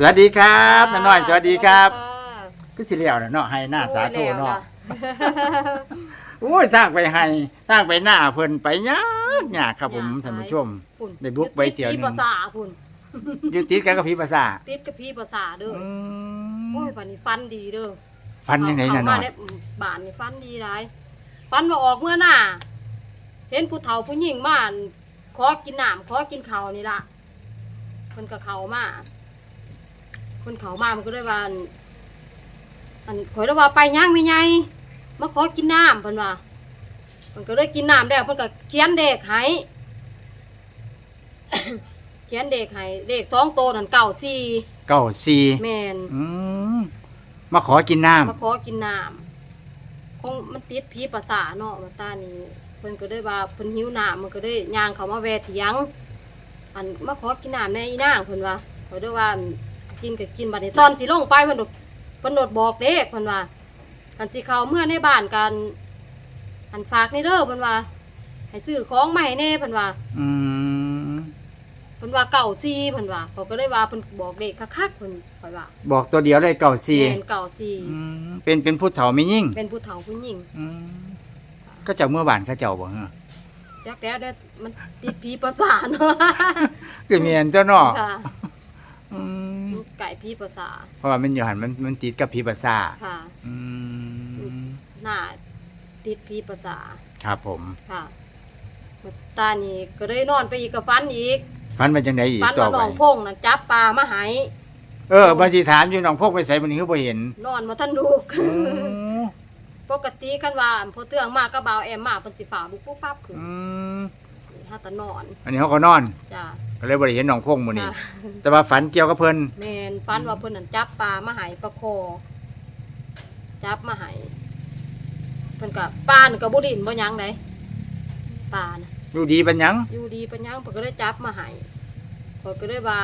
สวัสดีครับน้าน้อยสวัสดีครับะก็สิเลียวนะเนาะให้หน้าสาธุโอ้ยแล้วเนาะล่โอ้ยทางไปให้ทางไปหน้าเพิ่นไปยากยากครับผมยากท่านผู้ชมพุ่นได้บุกไปเที่ยวหนึ่งติดพี่ภาษาพุ่นอยู่ติดกันกับพี่ภาษาติดกับพี่ภาษาเด้อออืโอ้มยวันนี้ฟันดีเด้อฟันยังไงน่ะเข้าน้มาอยในบ้านนี่ฟันดีหลายฟันมาออกเมื่อหน้า เห็นผู้เฒ่าผู้หญิงมาอั่นขอกินน้ำขอกินข้าวนี่ล่ะเพิ่นก็เข้ามา เพิ่นเข้ามามันก็เลยว่าอั่นอันข่อยเลยว่าไปย่างมีไงมาขอกินน้ำเพิ่นว่าเพิ่นก็เลยกินน้ำแล้วเพิ่นก็เขียนเด็กให้เขียนเด็กให้เด็กสองโตวนั่นเก่าสี่เก้าสี่แมนอืมมาขอกินน้ำมาขอกินน้ำคงมันติดผีประสาทเนาะมาตานี้เพิ่นก็ได้ว่าเพิ่นหิวน้ำมันก็ได้ย่างเขามาแวะเถียง อันมาขอกินน้ำในอีนางเพิ่นว่าเขาได้ว่า กินก็กินบัดนี้ตอนสิลงไปเพิ่นโดดเพิ่นโดดบอกเด็กเพิ่นว่าอันสิเข้าเมื่อในบ้านกันอันฝากในเด้อเพิ่นว่า ให้ซื้อของมาให้แน่เพิ่นว่าอืมเพิ่นว่าเก่าซีเพิ่นว่าเขาก็ได้ว่าเพิ่นบอกเด็กคักๆเพิ่นข่อยว่าบอกตัวเดียวเลยเก้าสี่แม่นเก่าซีอืมเป็นเป็นผู้เฒ่าไม่ยิ่งเป็นผู้เฒ่าผู้หญิงอืมก็เจ้าเมื่อวานเขาเจ้าบ่ฮะจักแล้วเด้อมันติดผีประสาทเนาะคือเมียนเจ้าเนาะค่ะ อืมไก่ผีประสาทเพราะว่ามันอยู่หันมันมันติดกับพี่ภาษาทค่ะ อืมหน้าติดผีประสาทครับผมค่ะตานี่ก็เลยนอนไปอีกก็ฝันอีกฟันมาจังไดอีกฝันต่อว่าไปน้องพงน่ะจับปลามาใหายเออบางทีถามอยู่น้องพกไปใส่บนนี้คือบ่เห็นนอนมาท่านลูกอืมปกติกันว่าพอเตื้องมากก็บ่าวแอมมาเพิ่นสิฝ่าลูกปุ๊บปั๊บขึ้นอืมถ้าแตะนอน อันนี้เขาก็นอน จ้า ก็เลยบ่ได้เห็นน้องพงมื้อนี้ค่ะแต่ว่าฝันเกี่ยวกับเพิ่นแม่นฝันว่าเพิ่นนั่นจับปลามาใหายประคอจับมาใหายเพิ่นก็ปลานี่ก็บ่ดินบ่หยังไดปลาน่ะอยู่ดีปัญญังอยู่ดีปัญญังเพิ่นก็ได้จับมาให้เพิ่นก็ได้ว่า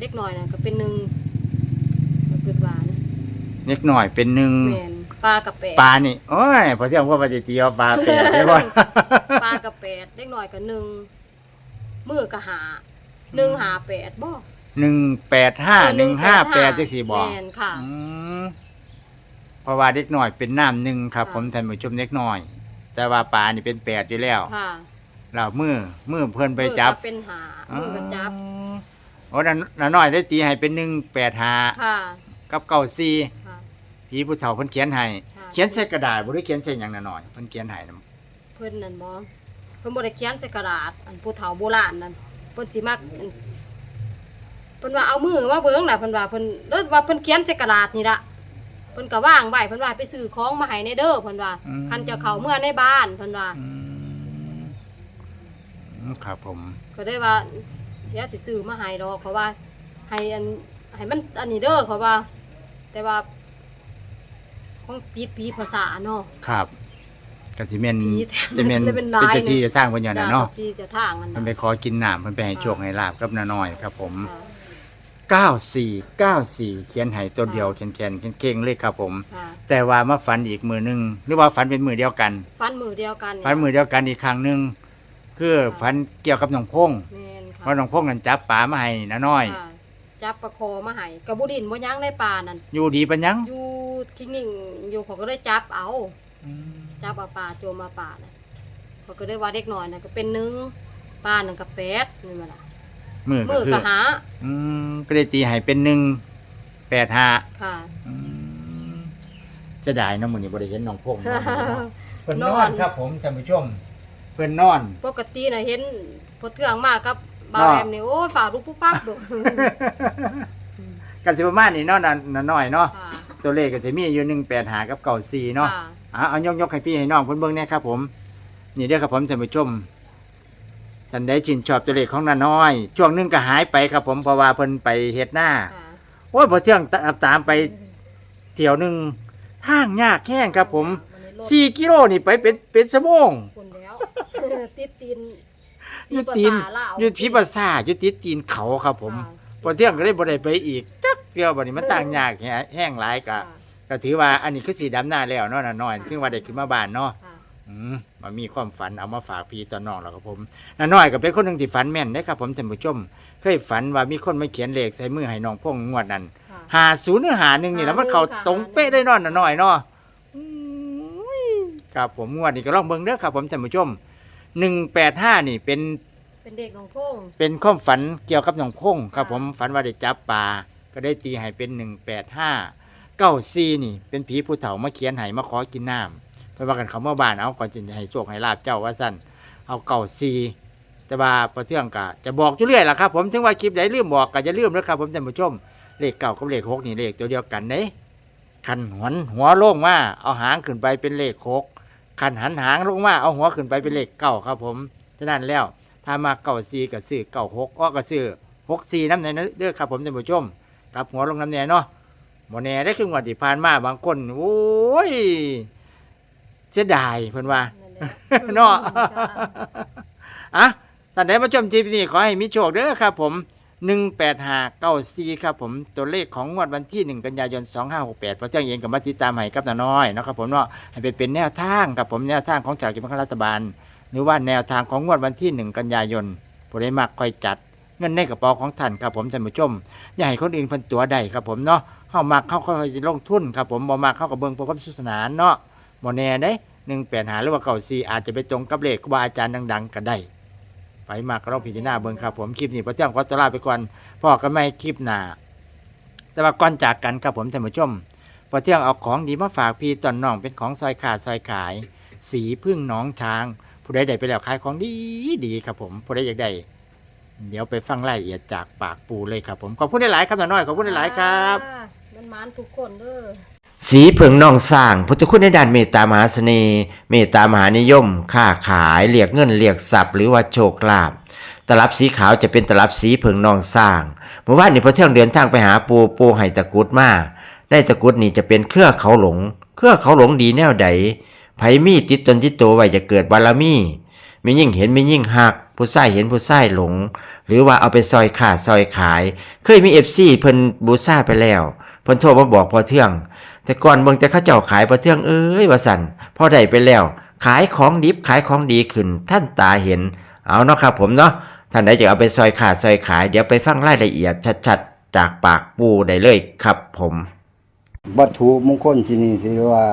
เด็กน้อยน่ะก็เป็นหนึ่งก็เกิดว่านะเล็กหน่อยเป็นหนึ่งแม่นปลากับแปด ปลานี่โอ้ยพอเที่ยงว่าปฏิตีเอาปลาแปลได้บ่ ปลากับแปดเด็กน้อยก็หนึ่งมือก็หา หนึ่งหาแปดบ่หนึ่งแปดห้าหนึ่งห้าแปดจังสี่บ่แม่นค่ะอืมเพราะว่าเด็กหน่อยเป็นน้ำหนึ่งครับค่ะผมท่านผู้ชมเด็กหน่อย แต่ว่าปลานี่เป็นแปดอยู่แล้วค่ะเรามือมือเพิ่นไปจับมือก็เป็นหามือก็จับโอ้นั่นนั่นน้อยได้ตีให้เป็นหนึ่งแปดห้าค่ะ กับเก้าสี่ค่ะ ผีผู้เฒ่าเพิ่นเขียนให้ค่ะ เขียนใส่กระดาษบ่ได้เขียนใส่หยังน่ะน้อยเพิ่นเขียนให้นำเพิ่นนั่นบ่เพิ่นบ่ได้เขียนใส่กระดาษอันผู้เฒ่าโบราณนั่นเพิ่นสิมักอันเพิ่นว่าเอามือมาเบิ่งน่ะเพิ่นว่าเพิ่นเด้อว่าเพิ่นเขียนใส่กระดาษนี่ล่ะเพิ่นก็วางไว้เพิ่นว่าไปซื้อของมาให้ในเด้อเพิ่นว่าคันจะเข้าเมื่อในบ้านเพิ่นว่า อืมอืมครับผมก็ได้ว่าเดี๋ยวสิซื้อมาให้ดอกเพราะว่าให้อันให้มันอันนี้เด้อเขาว่า แต่ว่าของติดผีภาษาเนาะครับ ก็สิแม่นผีแท้จะแม่นเลยเป็นลายเป็นเจ้าที่เจ้าทางเพิ่นอยู่น่ะเนาะจ้ที่จะทางมันเพิ่นไปขอกินน้ำเพิ่นไปให้โชคให้ลาบกับน้าน้อยครับผม ค่ะ9494 เขียนให้ตัวเดียวแข็งๆเก่งๆเลยครับผม ค่ะแต่ว่ามาฝันอีกมือหนึงหรือว่าฝันเป็นมือเดียวกัน ฟันมือเดียวกันฝันมือเดียวกันอีกครั้งหนึงคือฝันเกี่ยวกับน้องพงษ์แม่นค่ะเพราะน้องพงษ์นั้นจับปลามาให้น้าน้อย ค่ะจับประคอมาให้กระบุดินบ่ยั้งในป่านั่นอยู่ดีปัญญังอยู่คิงนิ่งอยู่เขาก็ได้จับเอา จับเอาปลาโจมมาป่าน่ะเขาก็ได้ว่าเด็กหน่อยน่ะก็เป็นหนึ่งปลาหนึ่งกับแปดนี่มาล่ะมือมืก็อคือก็หาอืมก็เลยตีให้เป็นหนึ่งแปดห้าค่ะ อืมจะได้เนาะมื้อนี้บ่ได้เห็นน้องพงษ์เนาะ เพิ่นนนออน นครับผมท่านผู้ชมเพิ่นนอน ปกติน่ะเห็นพอเทืองมากกับบาวเนาะแอมนี่โอ้ยฝากลูกปุ๊บปั๊บดู กันสิประมาณนี้เนาะนั่นนั่นน้อยเนาะ ค่ะตัวเลขก็จะมีอยู่185กับ94เนาะ ค่ะ อะเอายกยกให้พี่ให้น้องเพิ่นเบิ่งแหน่ครับผม นี่เด้อครับผมท่านผู้ชมท่านใดชื่นชอบตัวเลขของน้าน้อย ช่วงหนึงก็หายไปครับผมเพราะว่าเพิ่นไปเฮ็ดหน้า ค่ะโอ้ยพอเที่ยงตามตามไปเที่ยวหนึงทางยากแห้งครับผมวันนี้รถสี่กิโลนี่ไปเป็นเป็นชั่วโมงคนแล้วติดตีนอยุตีนภาษาลาวอยุพิภาษาอยุติดตีนเขาครับผมค่ะพอเที่ยงก็ได้บ่ได้ไปอีกจักเที่ยวบัดนี้มันต่างยากแฮแห้งหลายกะ ค่ะ ก็ถือว่าอันนี้คือสีดำหน้าแล้วเนาะน่ะน้อยซึ่งว่าได้ขึ้นมาบ้านเนาะค่ะอืมมามีความฝันเอามาฝากพี่ตอนน้องแล้วครับผมน้าน้อยก็เป็นคนหนึงที่ฝันแม่นได้ครับ ผมท่านผู้ชม เคยฝันว่ามีคนมาเขียนเลขใส่มือให้น้องพงงวดนั้นหาศูนย์หรือหาหนึ่งนี่แล้วมันเข้าตรงเป๊ะได้นอนน่ะหน่อยเนาะอืมครับผมงวดนี้ก็ลองเบิ่งเด้อครับผมท่านผู้ชม185นี่เป็น เป็นเด็กของพงเป็นความฝันเกี่ยวกับหนองพงครับผมฝันว่าได้จับปลาก็ได้ตีให้เป็นหนึ่งแปดห้า เก้าซีนี่ เป็นผีผู้เฒ่ามาเขียนให้มาขอกินน้ำเพื่อว่ากันเขามาบ้านเอาก่อนจะให้โชคให้ลาบเจ้าว่าสั้นเอาเก้าซีแต่ว่าพอเที่ยงกะจะบอกอยู่เรื่อยล่ะครับ ผมถึงว่าคลิปไหนลืมบอกก็จะลืมนะครับ ผมท่านผู้ชมเลขเก้ากับเลขหกนี่เลขตัวเดียวกันเด้คันหันหัวโล่งมาเอาหางขึ้นไปเป็นเลขหกคันหันหางลงมาเอาหัวขึ้นไปเป็นเลขเก้าครับ ผมฉะนั้นแล้วถ้ามาเก่าซีกับซื้อเก่าหกก็ก็ซื้อหกซีน้ำในนั้นเด้อครับผมท่านผู้ชมกับหัวลงน้ำแน่เนาะ โมแน่ได้ครึ่งวันที่ผ่านมาบางคนโอ้ยเสียดายเพิ่นว่า นั่นแหละเนาะจ้อะท่านใดมาชมคลิปนี้ขอให้มีโชคเด้อครับผม185 94ครับผมตัวเลขของงวดวันที่ 1 กันยายน 2568เพราะเจ้าเองกับมาติดตามให้กับน้าน้อยเนาะครับผมเนาะให้ไปเป็นแนวทางครับผมแนวทางของจากกิจการรัฐบาล หรือว่าแนวทางของงวดวันที่ 1 กันยายนผู้ใดมักค่อยจัด เงินในกระเป๋าของท่านครับผมท่านผู้ชมอย่าให้คนอื่นเพิ่นตัวใดครับผมเนาะ เฮามักเฮาค่อยๆลงทุนครับผมบ่มักเฮาก็เบิ่งเพื่อความสนุกสนานเนาะบ่แน่เด้185หรือว่า94อาจจะไปตรงกับเลขครูบาอาจารย์ดัง ๆก็ได้ไปมากก็ลองพิจารณาเบิ่งครับผมคลิปนี้พระเจ้าขอตัวลาไปก่อนพ่อกันไม่คลิปหน้าแต่ว่าก่อนจากกันครับผมท่านผู้ชมพอเที่ยงเอาของดีมาฝากพี่ตอนน้องเป็นของซอยขาดซอยขาย สีพึ่งน้องช้าง ผู้ใดได้ไปแล้วขายของดีดีครับผมผู้ใดอยากได้เดี๋ยวไปฟังรายละเอียดจากปากปูเลยครับผมขอบคุณหลายๆครับน้อยขอบคุณหลายๆครับ มานทุกคนเด้อสีเผิงนองสร้างพุทธคุณในด้านเมตตามหาเสน่ห์เมตตามหานิยม ค้าขายเรียกเงินเรียกทรัพย์หรือว่าโชคลาภตลับสีขาวจะเป็นตลับสีเผิงนองสร้างเมื่อวานนี้พอเที่ยงเดินทางไปหาปูปูไห้ตะกุดมาได้ตะกุดนี่จะเป็นเครือเขาหลง เครือเขาหลงดีแนวใดไผมีติดตนติดตัวไว้จะเกิดบารมีมียิ่งเห็นมียิ่งหัก ผู้ใส่เห็นผู้ใส่หลง หรือว่าเอาไปซอยขาดซอยขาย เคยมีเอฟซีเพิ่นบูซ่าไปแล้ว เพิ่นโทรมาบอกพอเที่ยง แต่ก่อนเบิ่งแต่เข้าเจ้าขายปลาเทืองเอ้ยว่าสันพอได้ไปแล้ว ขายของดิบขายของดีขึ้น ท่านตาเห็น เอาเนาะครับผมเนาะท่านใดจะเอาไปซอยขาดซอยขาย เดี๋ยวไปฟังรายละเอียดชัดๆ จากปากปูได้เลยครับผมวัตถุมงคลที่นี่สิว่า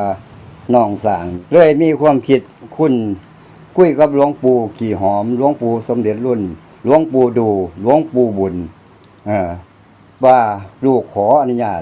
น้องสางเลยมีความคิดคุณคุยกับหลวงปู่ขี่หอมหลวงปู่สมเด็จรุ่นหลวงปู่ดูหลวงปู่บุญออว่าลูกขออนุญาต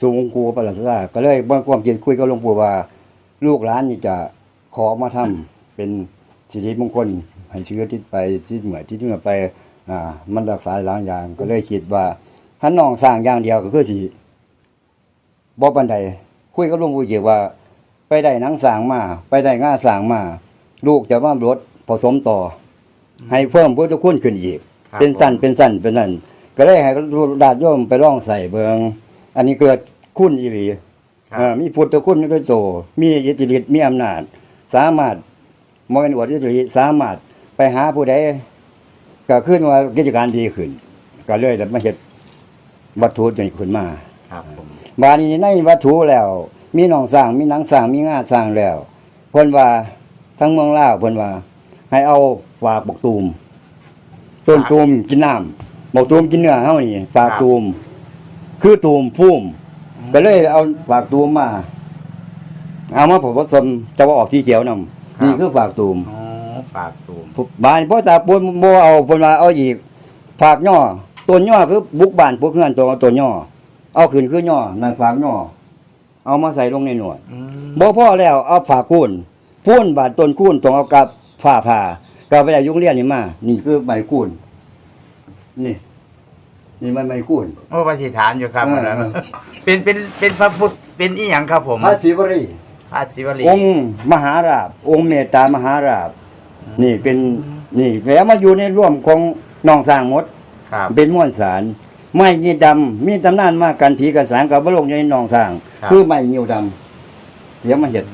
สูงกูประหลาดซาก็เลยบ่ความคิดคุยกับหลวงปู่ว่า ลูกหลานนี่จะขอมาทำเป็นสิริมงคลให้เชื้อที่ไปที่เหมือนที่เหมือนไปอ่ามันรักษาหลายอย่างก็เลยคิดว่าถ้าน้องสร้างอย่างเดียวก็คือสิบ่ปานใดคุยกับหลวงปู่เกี่ยวว่า ไปได้หนังสร้างมา ไปได้ง่าสร้างมา ลูกจะว่ารถผสมต่ออให้เพิ่มพุทธคุณขึ้นอีกครับเป็นสั้นเป็นสั้นเป็นนั่นก็เลยให้ดาดโยมไปร่องใส่เบิงอันนี้เกิด คุณอีหลีครับ เอ่อมีพุทธคุณด้วยโตมีอิทธิฤทธิ์มีอำนาจ สามารถมเป็นอวดอิทธิฤทธิ์สามารถไปหาผู้ใดก็ขึ้นว่ากิจการดีขึ้น ก็เลยได้มาเฮ็ดวัตถุจนขึ้นมา ครับผม บาดนี้ในวัตถุแล้ว มีหนองสร้างมีหนังสร้างมีงาสร้างแล้วเพิ่นว่าทั้งเมืองลาวเพิ่นว่า ให้เอาฝากบกตูมต้นตูมกินน้ำบกตูมกินเนื้อเฮานี่ฝากตูม คือตูมพุ่ม ก็เลยเอาฝากตูมมา เอามาผสมจะว่าออกที่เขียวนำนี่คือฝากตูมอ๋อปากตูมบ้านพ่อตาปนบ่เอาเพิ่นว่าเอาอีกฝากย่อต้นย่อคือบุกบ้านพวกเฮือนตัวต้นย่อเอาขึ้นคือย่อนั่นฝากย่อเอามาใส่ลงในหนวดอืมบ่พอแล้วเอาฝากคูนพูนบาดต้นคูนต้องเอากับฝ้าผ่าก็ไปได้ยุงเรียนนี่มา นี่คือใบคูนนี่ นี่มันใบคูนโอ้ปฏิฐานอยู่ครับเอออันนั้นเป็นเป็นเป็นพระพุทธเป็นอีหยังครับผมพระศิวรีพระศิวลี องค์มหาราบ องค์เมตตามหาราบ นี่เป็นนี่แล้วมาอยู่ในร่วมของน้องสร้างหมด ครับ เป็นม้วนสารไม้ยีดำมีตำนานมากกันผีกันสางกับพระลงในหนองสร้าง ครับ คือไม้ยิวดำเดี๋ยวมาเห็ด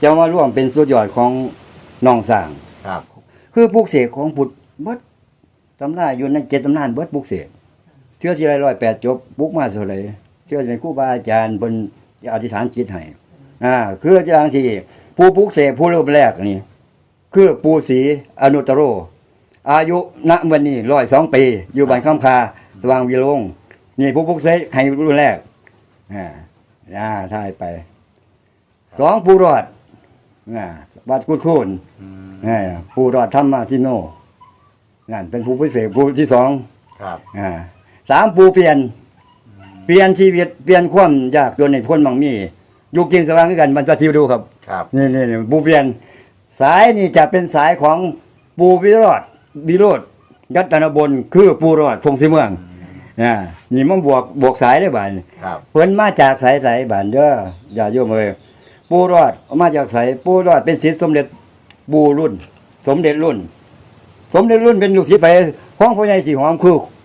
จะมาร่วมเป็นสุดยอดของหนองสร้าง ครับ คือปลูกเสกของพุทธเบิดตำนานอยู่ในเจ็ดตำนานเบิดปลูกเสก เชื่อสิไรร้อยแปดจบปลูกมาเท่าไหร่เชื่อสิเป็นครูบาอาจารย์บนอธิษฐานจิตให้อ่าคืออาจารย์ที่ผู้ปลูกเสกผู้เริ่มแรกนี่คือปูศรีอนุตตโร อายุณวันนี้ร้อยสองปี อยู่บ้านข้ามคาสว่างวิโรงนี่ผู้ปลูกเสกให้รุ่นแรกอ่าอ่าทายไปสองผู้รอดอ่าวัดกุดคูนอ่าผู้รอดธรรมาทิโนนั่นเป็นผู้พิเศษผู้ที่สองครับอ่า สามผู้เปลี่ยน เปลี่ยนชีวิตเปลี่ยนความยากจนในพ้นมังมีอยู่กินสว่างด้วยกันมันจะทิวดูครับครับนี่นี่นี่ผู้เปลี่ยน สายนี่จะเป็นสายของปูวิโรธวิโรธยัตนบนคือปูรอดพงศิเมืองอ่านี่มันบวกบวกสายได้บ่ายครับเพิ่นมาจากสายสายบานเด้ออย่าโยมเอ้ยปูรอดมาจากสายปูรอดเป็นศิษย์สมเด็จบูรุ่น สมเด็จรุ่น สมเด็จรุ่นเป็นลูกศิษย์ไปของพ่อใหญ่สีหอมคือ